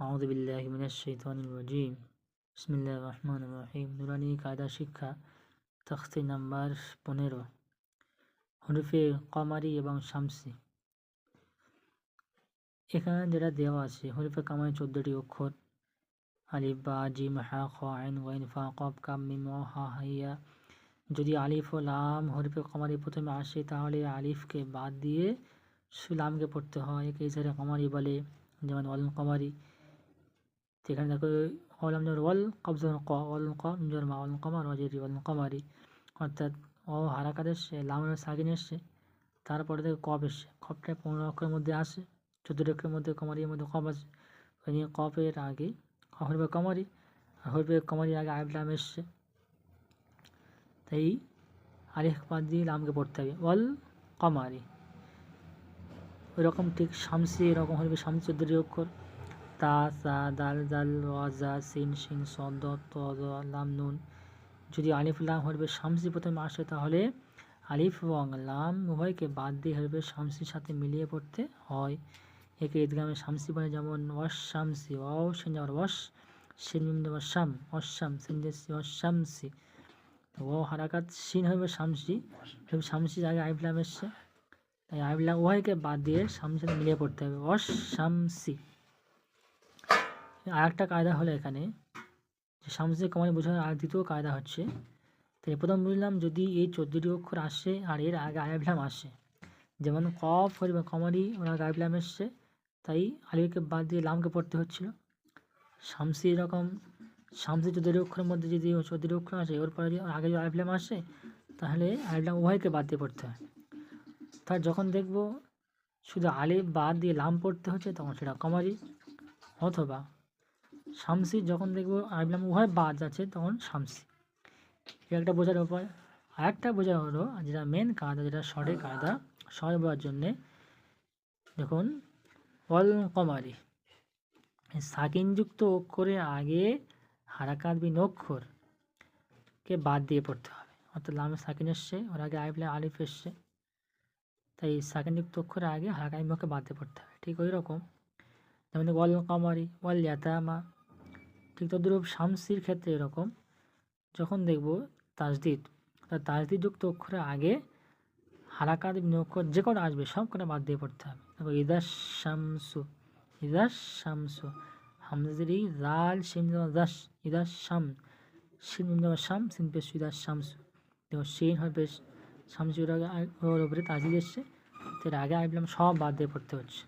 আউযু বিল্লাহি বিসমিল্লাহির রহমানির রহিম। নুরানি কায়দা শিক্ষা তখতি নাম্বার পনেরো। হরফে কমারি এবং শামসি। এখানে যেটা দেওয়া আছে, হরফে কামারি চোদ্দোটি অক্ষর। আলিফ, বা, জিম, হা, খ, আইন, ওয়াইন, ফা কব কাম, মিম হা, হাইয়া। যদি আলিফ ও লাম হরফে কমারি প্রথমে আসে, তাহলে আলিফকে বাদ দিয়ে লামকে পড়তে হয়। একে ইসারে কমারি বলে, যেমন অল কমারি। এখানে দেখো অলাম যেমন ওয়াল কবজ ক অল ক নিজর মা অল কমার অজেরি অল কমারি অর্থাৎ ও হারাকাত এসছে লামের সাকিন এসছে তারপরে দেখো কপ এসছে কপটা পনেরো অক্ষরের মধ্যে আসে চোদ্দ অক্ষরের মধ্যে কমারির মধ্যে কপ আছে ওই নিয়ে কপের আগে হরবে কমারি হরবে কমারির আগে আইবলাম এসছে তাই আরেক বাদ দিয়ে লামকে পড়তে হবে ওয়াল কমারি ওইরকম ঠিক শামসি এরকম হরবে শামসি চোদ্দোটি অক্ষর তা, সা, দাল দাল ওয়াজা, সিন সিন সদ, ত লাম, নুন। যদি আলিফ, লাম হরবে শামসি প্রথমে আসে, তাহলে আলিফ এবং লাম উভয়কে বাদ দিয়ে হরবে শামসির সাথে মিলিয়ে পড়তে হয়। একে ঈদগামে শামসি বলে, যেমন, ওয়াস শামসি, ওয়াও, সেন, যেমন, ওয়াস, সিন, মিম, যেমন, শাম অশাম সিন জেসি অশামসি ও হারাকাত, সিন হবে শামসি। শামসি আগে আলিফ, লাম এসছে, তাই আলিফ, লাম উভয়কে বাদ দিয়ে শামসির সাথে মিলিয়ে পড়তে হবে। অশামসি আর একটা কায়দা হলো এখানে যে শামসে কমারি বোঝানোর আর দ্বিতীয় কায়দা হচ্ছে তাই প্রথম বুঝলাম যদি এই চোদ্দোটি অক্ষর আসে আর এর আগে আয়াবলাম আসে, যেমন কফ বা কমারি ওর আগে আয়াবলাম এসছে, তাই আলিকে বাদ দিয়ে লামকে পড়তে হচ্ছিল। শামসি এরকম শামসি চোদ্দোটি অক্ষরের মধ্যে যদি চোদ্দোটি অক্ষর আসে ওর পরে আগে যদি আয়াবলাম আসে, তাহলে আয়াবলাম উভয়কে বাদ দিয়ে পড়তে হয়। তার যখন দেখব শুধু আলিফ বাদ দিয়ে লাম পড়তে হচ্ছে, তখন সেটা কমারি অথবা শামসি, যখন দেখব আরবিলাম উভয় বাদ আছে তখন শামসি। একটা বোঝার উপায় আর একটা বোঝা হলো, যেটা মেন কায়দা, যেটা শর্টের কায়দা সহজ বোঝার জন্যে, দেখুন অল কমারি সাকিনযুক্ত অক্ষরের আগে হারাকাত বিন অক্ষরকে বাদ দিয়ে পড়তে হবে। অর্থাৎ লামে সাকিন এসছে, ওর আগে আইফলে আলিফ এসছে। তাই সাকিনযুক্ত অক্ষরের আগে হারাকাত বিনকে বাদ দিয়ে পড়তে হবে। ঠিক ওই রকম। যেমন ওয়াল কামারি ওয়াল ইয়াতামা ঠিক তদ্রূপ শামসির ক্ষেত্রে এরকম। যখন দেখব তাজদিদ অর্থাৎ তাজদিদযুক্ত অক্ষরের আগে হারাকাত অক্ষর যে কটা আসবে, সব কটা বাদ দিয়ে পড়তে হবে। দেখো ইদাস শামসু ইদাস শামসু হামজাদের ই লাল সিম দাস ইদাস শাম সিন শাম, সিন পেশ ইদাস শামসু। দেখো সিন হয় বেশ শামসুর আগে ওর উপরে তাজিদ এসছে তার আগে আসলাম সব বাদ দিয়ে পড়তে হচ্ছে।